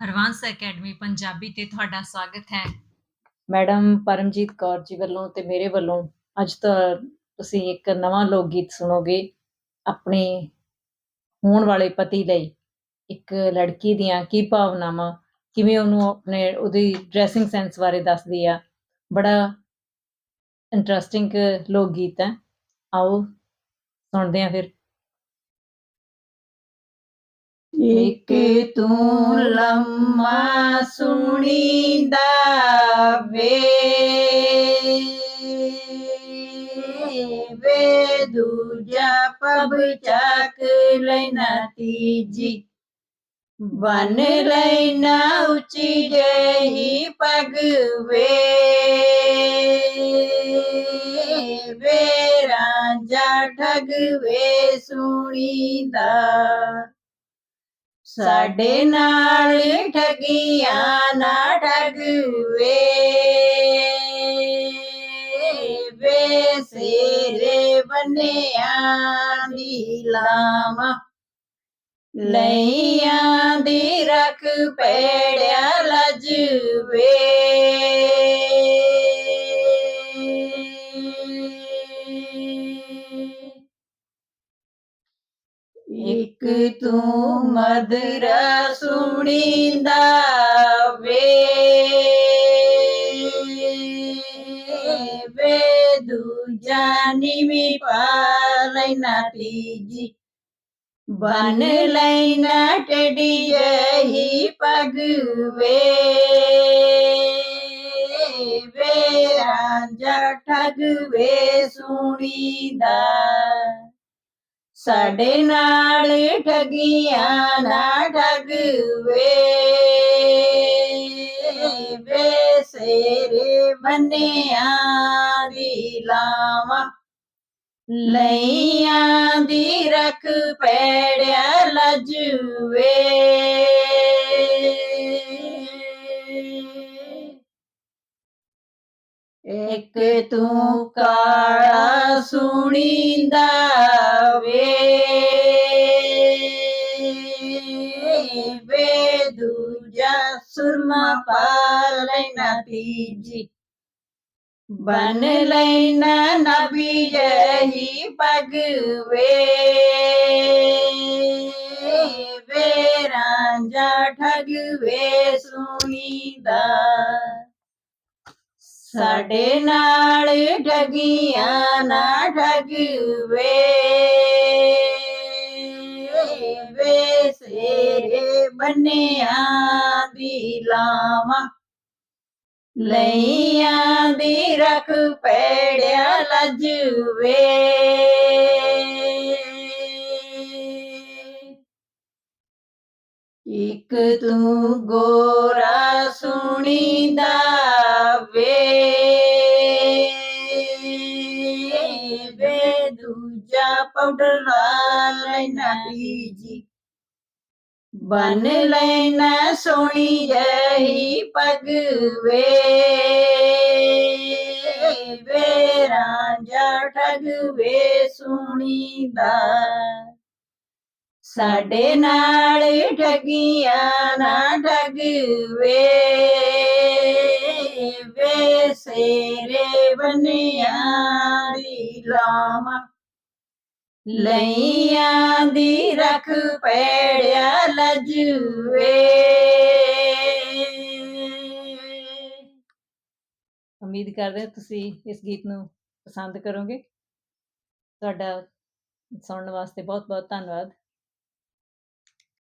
Harvans academy Punjabi ਤੇ ਤੁਹਾਡਾ ਸਵਾਗਤ ਹੈ। ਮੈਡਮ ਪਰਮਜੀਤ ਕੌਰ ਜੀ ਵੱਲੋਂ ਤੇ ਮੇਰੇ ਵੱਲੋਂ ਅੱਜ ਤੋਂ ਤੁਸੀਂ ਇੱਕ ਨਵਾਂ ਲੋਕ ਗੀਤ ਸੁਣੋਗੇ ਆਪਣੇ ਹੋਣ ਵਾਲੇ ਪਤੀ ਲਈ। ਇੱਕ ਲੜਕੀ ਦੀਆਂ ਕੀ ਭਾਵਨਾਵਾਂ, ਕਿਵੇਂ ਉਹਨੂੰ ਆਪਣੇ ਉਹਦੀ ਡਰੈਸਿੰਗ ਸੈਂਸ ਬਾਰੇ ਦੱਸਦੀ ਆ। ਬੜਾ ਇੰਟਰਸਟਿੰਗ ਲੋਕ ਗੀਤ ਹੈ। ਆਓ ਸੁਣਦੇ ਆ ਫਿਰ। ਇੱਕ ਤੂੰ ਲੰਮਾ ਸੁਣੀਂਦਾ ਵੇ ਵੇ ਦੂਜਾ ਪਬ ਚੱਕ ਲੈਣਾ ਤੀਜੀ ਬਨ ਲੈਣਾ ਉੱਚੀ ਜਿਹੀ ਪਗ ਵੇ ਵੇ ਰਾਂਝਾ ਠਗ ਵੇ ਸੁਣੀਂਦਾ ਸਾਡੇ ਨਾਲ ਠਗੀਆਂ ਨਾ ਠਗਵੇ ਵੇ ਸੇਰੇ ਬੰਨਿਆਂ ਦੀ ਲਾਵਾਂ, ਲਈਆਂ ਦੀ ਰਖ ਪੈੜਿਆ ਲਜਵੇ। ਇੱਕ ਤੂੰ ਮਦਰਾ ਸੁਣੀਂਦਾ ਵੇ। ਵੇ ਦੂਜਾ ਨਿਵੀ ਪਾਲੈਨਾ ਤੀਜੀ। ਬਨ ਲੈਣਾ ਟੜੀ ਹੀ ਪਗ ਸਾਡੇ ਨਾਲ ਠਗੀਆਂ ਨਾ ਠਗਵੇ। ਵੇ ਸੇਰੇ ਬੰਨਿਆਂ ਦੀ ਲਾਵਾਂ, ਲਈਆਂ ਦੀ ਰਖ ਪੈੜਿਆ ਲਜਵੇ। ਇੱਕ ਤੂੰ ਕਾਲਾ ਸੁਣੀਂਦਾ ਦੂਜਾ ਸੁਰਮਾ ਪਾ ਲੈਣਾ ਤੀਜੀ ਬਨ ਲੈਣਾ ਨਬੀ ਜਹੀ ਪਗ ਵੇ। ਵੇ ਰਾਂਝਾ ਠਗ ਸੁਣੀਦਾ ਸਾਡੇ ਨਾਲ ਠਗੀਆਂ ਨਾ ਠਗਵੇ ਬੰਨਿਆ ਦੀ ਲਾਵਾਂ। ਲਈਆਂ ਦੀ ਰਖ ਪੈੜਿਆ ਲਜਵੇ। ਇੱਕ ਤੂੰ ਗੋਰਾ ਸੁਣੀਦਾ ਵੇ। ਵੇ ਦੂਜਾ ਪਾਊਡਰ ਲਾ ਲੈਣਾ ਤੀਜੀ ਬਨ ਲੈਣਾ ਸੋਹਣੀ ਜਹੀ ਪਗ ਵੇ ਵੇ ਰਾਂਝਾ ਠਗ ਵੇ ਸੁਣੀਦਾ ਸਾਡੇ ਨਾਲ ਠਗੀਆਂ ਨਾ ਠਗਵੇ। ਵੇ ਸੇਰੇ ਬੰਨਿਆਂ ਦੀ ਲਈਆਂ ਦੀ ਰਖ ਪੈੜਿਆ ਲਜਵੇ। ਉਮੀਦ ਕਰਦੇ ਹਾਂ ਤੁਸੀਂ ਇਸ ਗੀਤ ਨੂੰ ਪਸੰਦ ਕਰੋਗੇ। ਤੁਹਾਡਾ ਸੁਣਨ ਵਾਸਤੇ ਬਹੁਤ ਬਹੁਤ ਧੰਨਵਾਦ।